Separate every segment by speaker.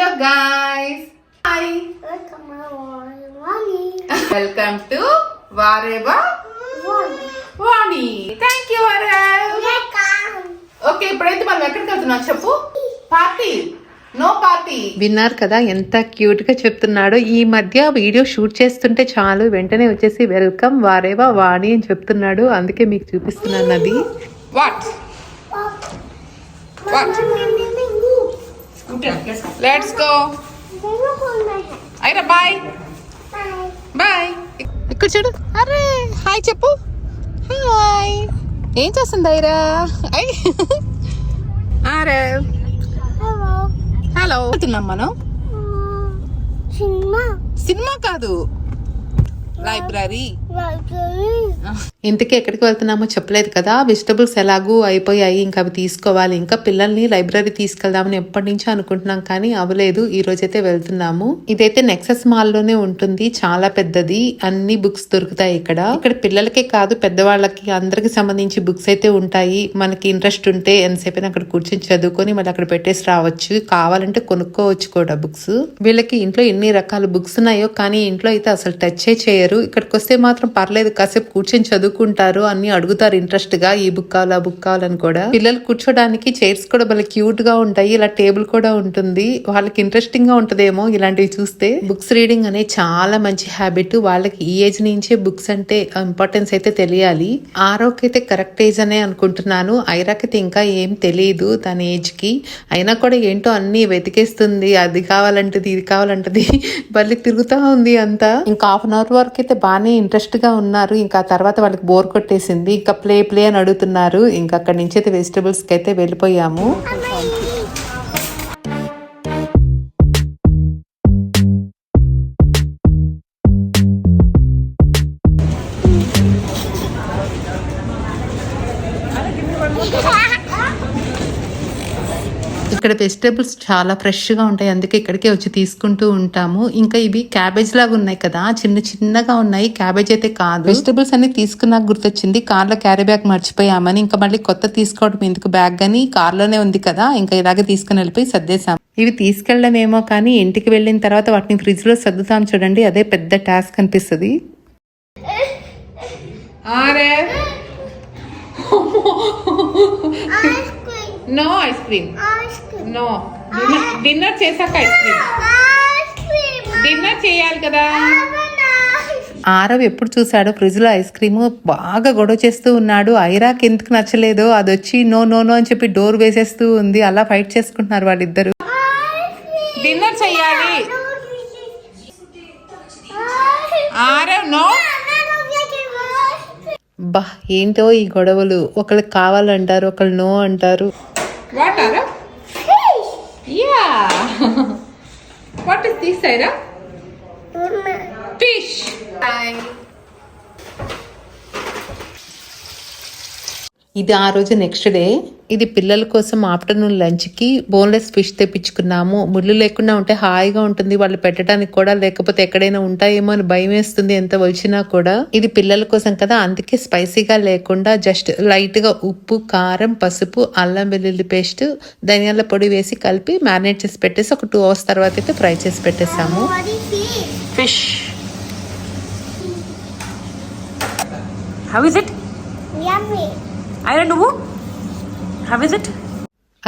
Speaker 1: Hello guys hi. Welcome to వారేవా
Speaker 2: One.
Speaker 1: Vani thank you. Okay ఇప్పుడైతే మనం ఎక్కడికి వెళ్తున్నాం చెప్పు పార్టీ నో పార్టీ
Speaker 3: విన్నారు కదా ఎంత క్యూట్గా చెప్తున్నాడో ఈ మధ్య వీడియో షూట్ చేస్తుంటే చాలు వెంటనే వచ్చేసి వెల్కమ్ వారేవా వాణి అని చెప్తున్నాడు అందుకే మీకు చూపిస్తున్నాను అది
Speaker 1: what What? Let's go Aira bye bye ఇక్కడ చూడు. అరే హాయ్ చెప్పు. హాయ్ ఏం చేస్తుంది ఐరా ఐ అరే.
Speaker 2: Hello.
Speaker 1: హలో వెళ్తున్నాం మనం.
Speaker 2: Cinema.
Speaker 1: సినిమా కాదు. Library
Speaker 2: Library.
Speaker 3: ఇంతకీ ఎక్కడికి వెళ్తున్నామో చెప్పలేదు కదా. వెజిటబుల్స్ ఎలాగూ అయిపోయాయి ఇంకా అవి తీసుకోవాలి. ఇంకా పిల్లల్ని లైబ్రరీ తీసుకెళ్దామని ఎప్పటి నుంచో అనుకుంటున్నాం కానీ అవ్వలేదు. ఈ రోజైతే వెళ్తున్నాము. ఇదైతే నెక్సెస్ మాల్లోనే ఉంటుంది. చాలా పెద్దది. అన్ని బుక్స్ దొరుకుతాయి ఇక్కడ. ఇక్కడ పిల్లలకే కాదు పెద్దవాళ్ళకి అందరికి సంబంధించి బుక్స్ అయితే ఉంటాయి. మనకి ఇంట్రెస్ట్ ఉంటే ఎంతసేపు అక్కడ కూర్చొని చదువుకొని మళ్ళీ అక్కడ పెట్టేసి రావచ్చు. కావాలంటే కొనుక్కోవచ్చు కూడా బుక్స్. వీళ్ళకి ఇంట్లో ఎన్ని రకాల బుక్స్ ఉన్నాయో కానీ ఇంట్లో అయితే అసలు టచ్ చేయరు. ఇక్కడికి వస్తే మాత్రం పర్లేదు కాసేపు కూర్చొని చదువుకుంటారు అన్ని అడుగుతారు ఇంట్రెస్ట్గా ఈ బుక్ కావాలి ఆ బుక్ కావాలని కూడా. పిల్లలు కూర్చోడానికి చైర్స్ కూడా భలే క్యూట్గా ఉంటాయి ఇలా టేబుల్ కూడా ఉంటుంది. వాళ్ళకి ఇంట్రెస్టింగ్గా ఉంటదేమో ఇలాంటివి చూస్తే. బుక్స్ రీడింగ్ అనే చాలా మంచి హ్యాబిట్ వాళ్ళకి ఈ ఏజ్ నుంచే బుక్స్ అంటే ఇంపార్టెన్స్ అయితే తెలియాలి. ఆరోకి అయితే కరెక్ట్ ఏజ్ అనే అనుకుంటున్నాను. ఐరాకైతే ఇంకా ఏం తెలియదు తన ఏజ్కి. అయినా కూడా ఏంటో అన్ని వెతికేస్తుంది. అది కావాలంటది ఇది కావాలంటది. మళ్ళీ తిరుగుతా ఉంది అంతా. ఇంకా హాఫ్ అన్ అవర్ వరకు అయితే బాగానే ఇంట్రెస్ట్ గా ఉన్నారు. ఇంకా తర్వాత వాళ్ళకి బోర్ కొట్టేసింది. ఇంకా ప్లే ప్లే అని అడుగుతున్నారు. ఇంకా అక్కడి నుంచి అయితే వెజిటబుల్స్కి అయితే వెళ్ళిపోయాము ఇక్కడ వెజిటేబుల్స్ చాలా ఫ్రెష్గా ఉంటాయి. అందుకే ఇక్కడికే వచ్చి తీసుకుంటూ ఉంటాము. ఇంకా ఇవి క్యాబేజ్ లాగా ఉన్నాయి కదా. చిన్న చిన్నగా ఉన్నాయి. క్యాబేజ్ అయితే కాదు. వెజిటేబుల్స్ అన్ని తీసుకున్నాక గుర్తొచ్చింది. కార్లో క్యారీ బ్యాగ్ మర్చిపోయామని. ఇంకా మళ్ళీ కొత్త తీసుకోవడం ఎందుకు బ్యాగ్ అని కార్లోనే ఉంది కదా. ఇంకా ఇలాగే తీసుకుని వెళ్ళిపోయి సర్దేశాం. ఇవి తీసుకెళ్ళడం ఏమో కానీ ఇంటికి వెళ్ళిన తర్వాత వాటిని ఫ్రిడ్జ్లో సర్దుతాం చూడండి. అదే పెద్ద టాస్క్ అనిపిస్తుంది.
Speaker 2: cream.
Speaker 1: No ice cream. No dinner చేశాక ఐస్ క్రీమ్. డిన్నర్ చేయాలి కదా.
Speaker 3: ఆరవ్ ఎప్పుడు చూసాడో ఫ్రిడ్జ్లో ఐస్ క్రీమ్ బాగా గొడవ చేస్తూ ఉన్నాడు. ఐరాకి ఎందుకు నచ్చలేదో అది వచ్చి నో నో నో అని చెప్పి డోర్ వేసేస్తూ ఉంది. అలా ఫైట్ చేసుకుంటున్నారు వాళ్ళిద్దరు.
Speaker 1: డిన్నర్ చేయాలి. ఆరవ్ నో
Speaker 3: బా ఏంటో ఈ గొడవలు. ఒకళ్ళకి కావాలంటారు ఒకళ్ళు నో అంటారు.
Speaker 1: What Aarav yeah what is this Aira fish
Speaker 3: ఇది ఆ రోజు నెక్స్ట్ డే ఇది పిల్లల కోసం ఆఫ్టర్నూన్ లంచ్కి బోన్లెస్ ఫిష్ తెప్పించుకున్నాము. ముళ్ళు లేకుండా ఉంటే హాయిగా ఉంటుంది. వాళ్ళు పెట్టడానికి కూడా లేకపోతే ఎక్కడైనా ఉంటాయేమో అని భయం వేస్తుంది ఎంత వచ్చినా కూడా. ఇది పిల్లల కోసం కదా. అందుకే స్పైసీగా లేకుండా జస్ట్ లైట్గా ఉప్పు కారం పసుపు అల్లం వెల్లుల్లి పేస్ట్ ధనియాల పొడి వేసి కలిపి మ్యారినేట్ చేసి పెట్టేసి ఒక టూ అవర్స్ తర్వాత అయితే ఫ్రై చేసి పెట్టేసాము.
Speaker 1: Fish. How is it
Speaker 2: Yummy.
Speaker 1: Aira నువ్వు? హౌ ఇస్ ఇట్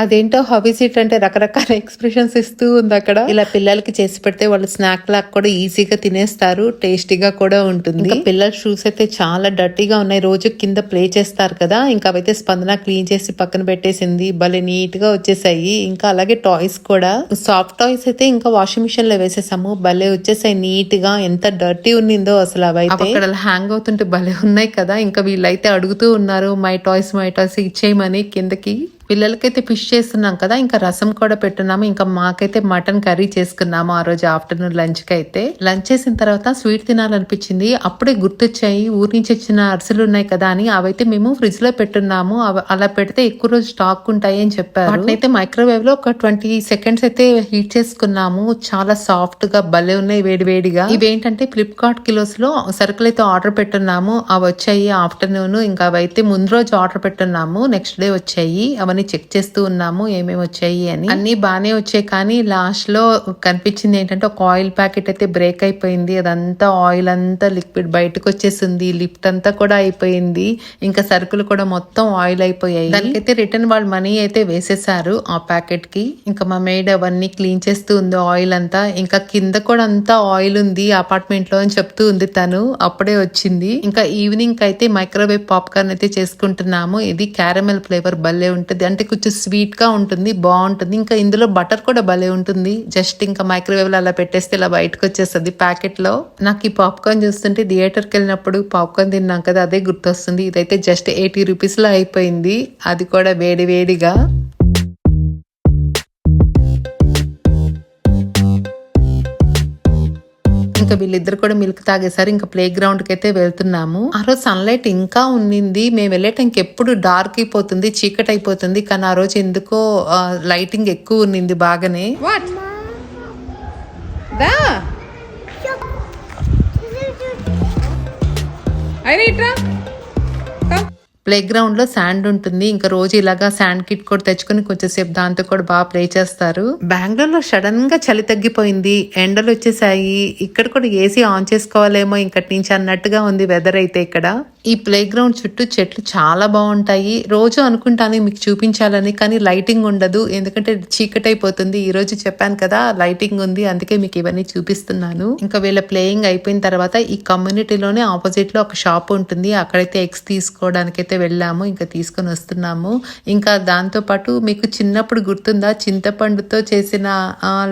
Speaker 3: అదేంటో హాబీస్ ఇట్ అంటే రకరకాల ఎక్స్ప్రెషన్స్ ఇస్తూ ఉంది అక్కడ. ఇలా పిల్లలకి చేసి పెడితే వాళ్ళు స్నాక్ లాగా కూడా ఈజీగా తినేస్తారు టేస్టీగా కూడా ఉంటుంది. ఇంకా పిల్లల షూస్ అయితే చాలా డర్టీగా ఉన్నాయి. రోజు కింద ప్లే చేస్తారు కదా ఇంకా అవైతే స్పందన క్లీన్ చేసి పక్కన పెట్టేసింది. భలే నీట్గా వచ్చేసాయి. ఇంకా అలాగే టాయ్స్ కూడా. సాఫ్ట్ టాయ్స్ అయితే ఇంకా వాషింగ్ మిషన్లో వేసేసాము. భలే వచ్చేసాయి నీట్గా ఎంత డర్టీ ఉన్నిందో అసలు అవైతే. అక్కడ హ్యాంగ్ అవుతుంటే భలే ఉన్నాయి కదా. ఇంకా వీళ్ళైతే అడుగుతూ ఉన్నారు మై టాయ్స్ మై టాయ్స్ ఇచ్చేయమని కిందకి. పిల్లలకైతే ఫిష్ చేస్తున్నాం కదా ఇంకా రసం కూడా పెట్టున్నాము ఇంకా మాకైతే మటన్ కర్రీ చేసుకున్నాము ఆ రోజు ఆఫ్టర్నూన్ లంచ్కి అయితే లంచ్ చేసిన తర్వాత స్వీట్ తినాలనిపించింది. అప్పుడే గుర్తొచ్చాయి ఊరి నుంచి వచ్చిన అరిసెలు ఉన్నాయి కదా అని అవైతే మేము ఫ్రిడ్జ్లో పెట్టున్నాము అలా పెడితే ఎక్కువ రోజు స్టాక్ ఉంటాయి అని చెప్పారు. వాటినైతే మైక్రోవేవ్లో ఒక ట్వంటీ సెకండ్స్ అయితే హీట్ చేసుకున్నాము. చాలా సాఫ్ట్గా భలే ఉన్నాయి వేడి వేడిగా. ఇవేంటంటే ఫ్లిప్కార్ట్ కిలోస్లో సరుకులు అయితే ఆర్డర్ పెట్టున్నాము. అవి వచ్చాయి ఆఫ్టర్నూన్ ఇంకా అవైతే ముందు రోజు ఆర్డర్ పెట్టున్నాము. నెక్స్ట్ డే వచ్చాయి. అవన్నీ అన్ని చెక్ చేస్తూ ఉన్నాము ఏమేమి వచ్చాయి అని. అన్ని బాగానే వచ్చాయి కానీ లాస్ట్లో కనిపించింది ఏంటంటే ఒక ఆయిల్ ప్యాకెట్ అయితే బ్రేక్ అయిపోయింది. అదంతా ఆయిల్ అంతా లిక్విడ్ బయటకు వచ్చేసింది. లిఫ్ట్ అంతా కూడా అయిపోయింది. ఇంకా సరుకులు కూడా మొత్తం ఆయిల్ అయిపోయాయి. దానికైతే రిటర్న్ వాళ్ళు మనీ అయితే వేసేసారు ఆ ప్యాకెట్కి ఇంకా మా మేడ్ అవన్నీ క్లీన్ చేస్తూ ఉంది ఆయిల్ అంతా. ఇంకా కింద కూడా అంతా ఆయిల్ ఉంది అపార్ట్మెంట్లో అని చెప్తూ ఉంది తను. అప్పుడే వచ్చింది. ఇంకా ఈవినింగ్ అయితే మైక్రోవేవ్ పాప్కార్న్ అయితే చేసుకుంటున్నాము. ఇది క్యారమెల్ ఫ్లేవర్ భలే ఉంటుంది. అంటే కొంచెం స్వీట్గా ఉంటుంది బాగుంటుంది. ఇంకా ఇందులో బటర్ కూడా భలే ఉంటుంది. జస్ట్ ఇంకా మైక్రోవేవ్లో అలా పెట్టేస్తే ఇలా బయటకు వచ్చేస్తుంది ప్యాకెట్లో. నాకు ఈ పాప్కార్న్ చూస్తుంటే థియేటర్కి వెళ్ళినప్పుడు పాప్కార్న్ తిన్నాం కదా అదే గుర్తొస్తుంది. ఇదైతే జస్ట్ ఎయిటీ రూపీస్లో అయిపోయింది. అది కూడా వేడి వేడిగా. ఇంకా వీళ్ళిద్దరు కూడా మిల్క్ తాగేసారు. ఇంకా ప్లే గ్రౌండ్కి అయితే వెళ్తున్నాము. ఆ రోజు సన్లైట్ ఇంకా ఉన్నింది. మేము వెళ్ళే టైంకి ఎప్పుడు డార్క్ అయిపోతుంది చీకటి అయిపోతుంది. కానీ ఆ రోజు ఎందుకో లైటింగ్ ఎక్కువ ఉన్నింది బాగానే.
Speaker 1: వాట్ దా. ఐరే ఇట్రా.
Speaker 3: ప్లే గ్రౌండ్లో శాండ్ ఉంటుంది. ఇంకా రోజు ఇలాగా శాండ్ కిట్ కూడా తెచ్చుకుని కొంచెం సేపు దాంతో కూడా బాగా ప్లే చేస్తారు. బెంగళూరులో సడన్గా చలి తగ్గిపోయింది. ఎండలు వచ్చేసాయి. ఇక్కడ కూడా ఏసీ ఆన్ చేసుకోవాలేమో ఇంకటి నుంచి అన్నట్టుగా ఉంది వెదర్ అయితే ఇక్కడ. ఈ ప్లే గ్రౌండ్ చుట్టూ చెట్లు చాలా బాగుంటాయి. రోజు అనుకుంటాను మీకు చూపించాలని కానీ లైటింగ్ ఉండదు. ఎందుకంటే చీకటి అయిపోతుంది ఈ రోజు చెప్పాను కదా లైటింగ్ ఉంది. అందుకే మీకు ఇవన్నీ చూపిస్తున్నాను. ఇంకా వీళ్ళ ప్లేయింగ్ అయిపోయిన తర్వాత ఈ కమ్యూనిటీలోనే ఆపోజిట్లో ఒక షాప్ ఉంటుంది. అక్కడైతే ఎగ్స్ తీసుకోవడానికి అయితే వెళ్ళాము. ఇంకా తీసుకొని వస్తున్నాము. ఇంకా దాంతో పాటు మీకు చిన్నప్పుడు గుర్తుందా? చింతపండుతో చేసిన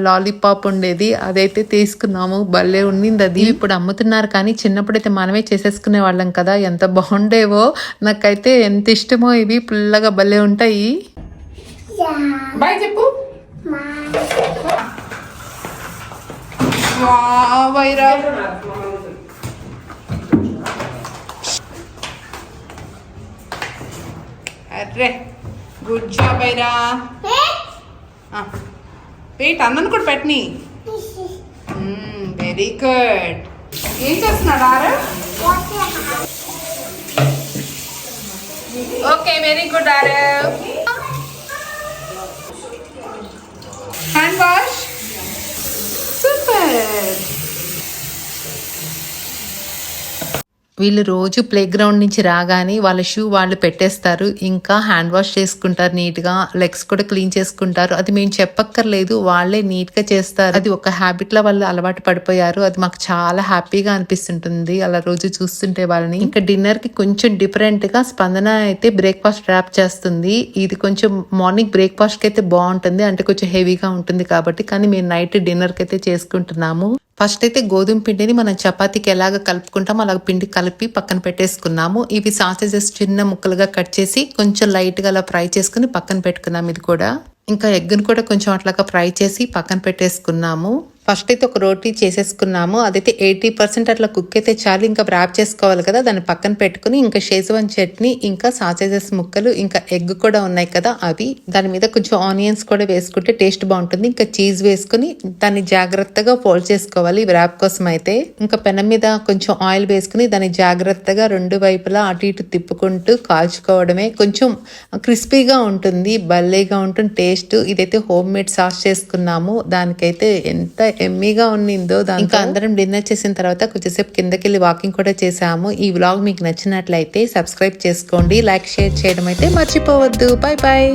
Speaker 3: లాలీపాప్ ఉండేది. అదైతే తీసుకున్నాము. భలే ఉండింది అది. ఇప్పుడు అమ్ముతున్నారు కానీ చిన్నప్పుడైతే మనమే చేసేసుకునే వాళ్ళం కదా. ఎంత బాగుండేవో నాకైతే ఎంత ఇష్టమో ఇవి పుల్లగా భలే ఉంటాయి.
Speaker 1: బాయ్ చెప్పు. వావ్, ఐరా అర్రే గుడ్ జాబ్ ఐరా వెయిట్ అన్నను కూడా పెట్టని. వెరీ గుడ్ ఏం చేస్తున్నాడు ఆరా? Okay very good Aarav hand wash super
Speaker 3: వీళ్ళు రోజు ప్లే గ్రౌండ్ నుంచి రాగానే వాళ్ళ షూ వాళ్ళు పెట్టేస్తారు. ఇంకా హ్యాండ్ వాష్ చేసుకుంటారు నీట్గా లెగ్స్ కూడా క్లీన్ చేసుకుంటారు. అది మేము చెప్పక్కర్లేదు వాళ్ళే నీట్గా చేస్తారు. అది ఒక హ్యాబిట్లో వాళ్ళు అలవాటు పడిపోయారు. అది మాకు చాలా హ్యాపీగా అనిపిస్తుంటుంది అలా రోజు చూస్తుంటే వాళ్ళని. ఇంకా డిన్నర్కి కొంచెం డిఫరెంట్గా స్పందన అయితే బ్రేక్ఫాస్ట్ ర్యాప్ చేస్తుంది. ఇది కొంచెం మార్నింగ్ బ్రేక్ఫాస్ట్కి అయితే బాగుంటుంది. అంటే కొంచెం హెవీగా ఉంటుంది కాబట్టి కానీ మేము నైట్ డిన్నర్కి అయితే చేసుకుంటున్నాము. ఫస్ట్ అయితే గోధుమ పిండిని మనం చపాతీకి ఎలాగ కలుపుకుంటామో అలాగ పిండి కలిపి పక్కన పెట్టేసుకున్నాము. ఇవి సాసేజెస్ చిన్న ముక్కలుగా కట్ చేసి కొంచెం లైట్గా అలా ఫ్రై చేసుకుని పక్కన పెట్టుకున్నాము ఇది కూడా. ఇంకా ఎగ్గును కూడా కొంచెం అట్లాగా ఫ్రై చేసి పక్కన పెట్టేసుకున్నాము. ఫస్ట్ అయితే ఒక రోటీ చేసేసుకున్నాము. అదైతే ఎయిటీ పర్సెంట్ అట్లా కుక్ అయితే చాలు ఇంకా ర్యాప్ చేసుకోవాలి కదా దాన్ని పక్కన పెట్టుకుని ఇంకా షేజ్వాన్ చట్నీ ఇంకా సాసేజెస్ ముక్కలు ఇంకా ఎగ్ కూడా ఉన్నాయి కదా అవి. దాని మీద కొంచెం ఆనియన్స్ కూడా వేసుకుంటే టేస్ట్ బాగుంటుంది. ఇంకా చీజ్ వేసుకుని దాన్ని జాగ్రత్తగా ఫోల్డ్ చేసుకోవాలి ర్యాప్ కోసం అయితే. ఇంకా పెనం మీద కొంచెం ఆయిల్ వేసుకుని దాన్ని జాగ్రత్తగా రెండు వైపులా అటు ఇటు తిప్పుకుంటూ కాల్చుకోవడమే. కొంచెం క్రిస్పీగా ఉంటుంది భలేగా ఉంటుంది టేస్ట్ ఇదైతే హోమ్ మేడ్ సాస్ చేసుకున్నాము. దానికైతే ఎంత ఎమ్మీగా ఉన్నిందో దాని ఇంకా అందరం డిన్నర్ చేసిన తర్వాత కొంచెంసేపు కిందకి వెళ్ళి వాకింగ్ కూడా చేసాము. ఈ వ్లాగ్ మీకు నచ్చినట్లయితే సబ్స్క్రైబ్ చేసుకోండి లైక్ షేర్ చేయడం అయితే మర్చిపోవద్దు. Bye bye